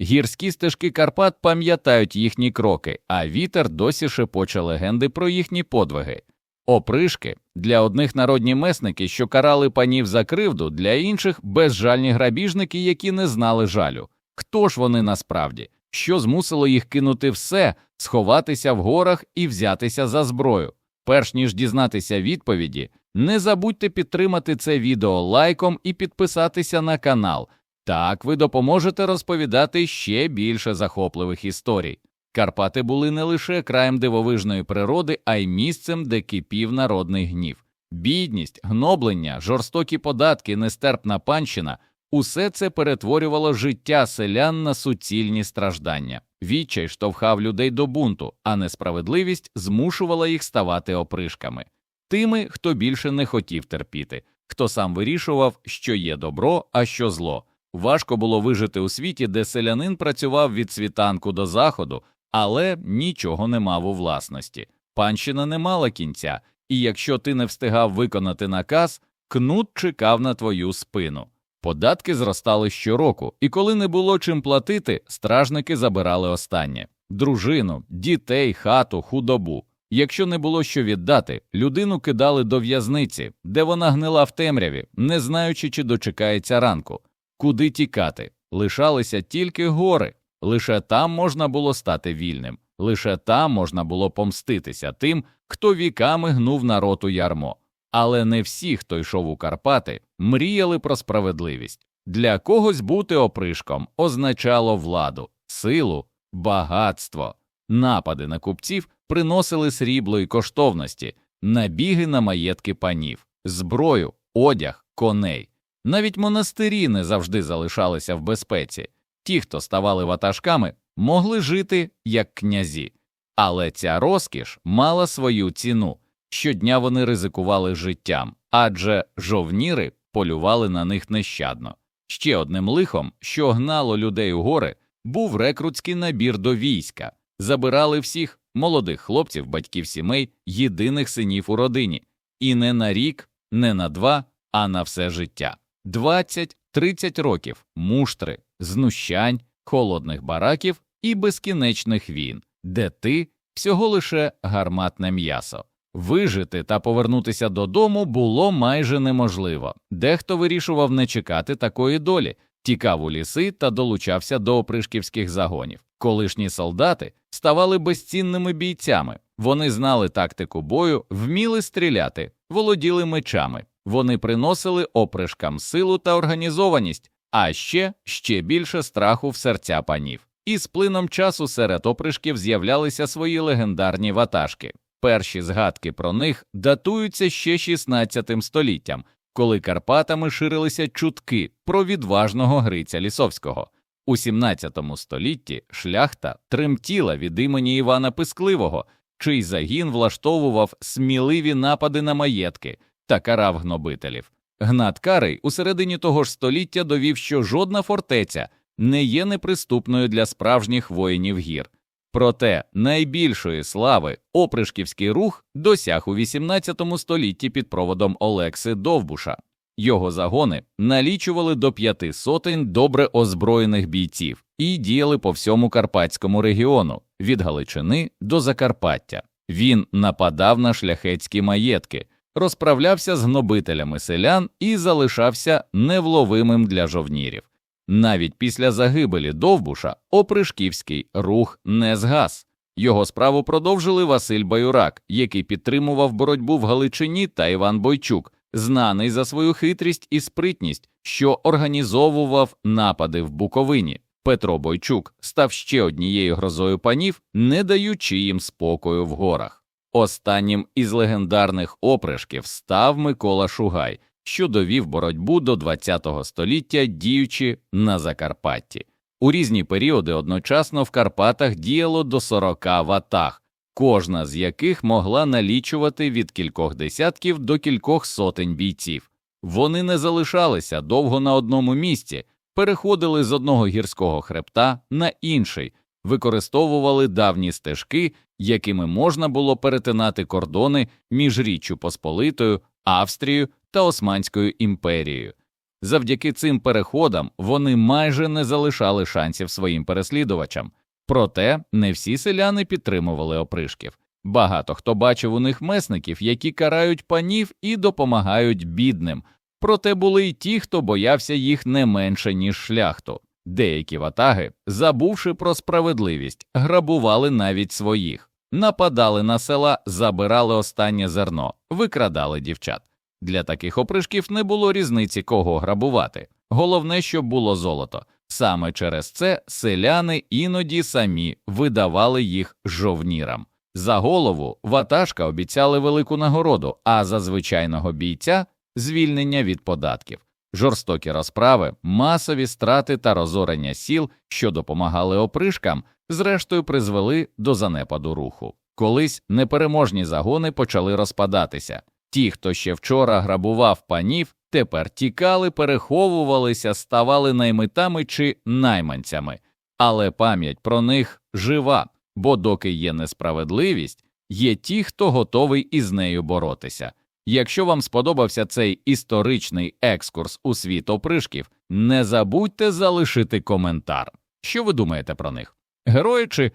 Гірські стежки Карпат пам'ятають їхні кроки, а вітер досі шепоче легенди про їхні подвиги. Опришки для одних народні месники, що карали панів за кривду, для інших безжальні грабіжники, які не знали жалю. Хто ж вони насправді? Що змусило їх кинути все, сховатися в горах і взятися за зброю? Перш ніж дізнатися відповіді, не забудьте підтримати це відео лайком і підписатися на канал. Так ви допоможете розповідати ще більше захопливих історій. Карпати були не лише краєм дивовижної природи, а й місцем, де кипів народний гнів. Бідність, гноблення, жорстокі податки, нестерпна панщина усе це перетворювало життя селян на суцільні страждання. Відчай штовхав людей до бунту, а несправедливість змушувала їх ставати опришками. Тими, хто більше не хотів терпіти, хто сам вирішував, що є добро, а що зло. Важко було вижити у світі, де селянин працював від світанку до заходу, але нічого не мав у власності. Панщина не мала кінця, і якщо ти не встигав виконати наказ, кнут чекав на твою спину. Податки зростали щороку, і коли не було чим платити, стражники забирали останнє дружину, дітей, хату, худобу. Якщо не було що віддати, людину кидали до в'язниці, де вона гнила в темряві, не знаючи, чи дочекається ранку. Куди тікати? Лишалися тільки гори. Лише там можна було стати вільним, лише там можна було помститися тим, хто віками гнув народ у ярмо. Але не всі, хто йшов у Карпати, мріяли про справедливість. Для когось бути опришком означало владу, силу, багатство. Напади на купців приносили срібло й коштовності, набіги на маєтки панів, зброю, одяг, коней. Навіть монастирі не завжди залишалися в безпеці. Ті, хто ставали ватажками, могли жити як князі. Але ця розкіш мала свою ціну. Щодня вони ризикували життям, адже жовніри полювали на них нещадно. Ще одним лихом, що гнало людей у гори, був рекрутський набір до війська. Забирали всіх молодих хлопців, батьків сімей, єдиних синів у родині, і не на рік, не на два, а на все життя. 20-30 років муштри, знущань, холодних бараків і безкінечних війн, де ти всього лише гарматне м'ясо. Вижити та повернутися додому було майже неможливо. Дехто вирішував не чекати такої долі, тікав у ліси та долучався до опришківських загонів. Колишні солдати ставали безцінними бійцями. Вони знали тактику бою, вміли стріляти, володіли мечами. Вони приносили опришкам силу та організованість, а ще ще більше страху в серця панів. І з плином часу серед опришків з'являлися свої легендарні ватажки. Перші згадки про них датуються ще 16 століттям, коли Карпатами ширилися чутки про відважного Гриця Лісовського. У 17 столітті шляхта тремтіла від імені Івана Пискливого, чий загін влаштовував сміливі напади на маєтки та карав гнобителів. Гнат Карий у середині того ж століття довів, що жодна фортеця не є неприступною для справжніх воїнів гір. Проте найбільшої слави опришківський рух досяг у XVIII столітті під проводом Олекси Довбуша. Його загони налічували до п'яти сотень добре озброєних бійців і діяли по всьому карпатському регіону від Галичини до Закарпаття. Він нападав на шляхетські маєтки, розправлявся з гнобителями селян і залишався невловимим для жовнірів. Навіть після загибелі Довбуша опришківський рух не згас. Його справу продовжили Василь Баюрак, який підтримував боротьбу в Галичині, та Іван Бойчук, знаний за свою хитрість і спритність, що організовував напади в Буковині. Петро Бойчук став ще однією грозою панів, не даючи їм спокою в горах. Останнім із легендарних опришків став Микола Шугай, що довів боротьбу до ХХ століття, діючи на Закарпатті. У різні періоди одночасно в Карпатах діяло до 40 ватаг, кожна з яких могла налічувати від кількох десятків до кількох сотень бійців. Вони не залишалися довго на одному місці, переходили з одного гірського хребта на інший, використовували давні стежки, якими можна було перетинати кордони між Річчю Посполитою, Австрією та Османською імперією. Завдяки цим переходам вони майже не залишали шансів своїм переслідувачам. Проте не всі селяни підтримували опришків. Багато хто бачив у них месників, які карають панів і допомагають бідним. Проте були й ті, хто боявся їх не менше, ніж шляхту. Деякі ватаги, забувши про справедливість, грабували навіть своїх, нападали на села, забирали останнє зерно, викрадали дівчат. Для таких опришків не було різниці, кого грабувати. Головне, щоб було золото. Саме через це селяни іноді самі видавали їх жовнірам. За голову ватажка обіцяли велику нагороду, а за звичайного бійця звільнення від податків. Жорстокі розправи, масові страти та розорення сіл, що допомагали опришкам, зрештою призвели до занепаду руху. Колись непереможні загони почали розпадатися. Ті, хто ще вчора грабував панів, тепер тікали, переховувалися, ставали наймитами чи найманцями. Але пам'ять про них жива, бо доки є несправедливість, є ті, хто готовий із нею боротися. Якщо вам сподобався цей історичний екскурс у світ опришків, не забудьте залишити коментар. Що ви думаєте про них? Герої чи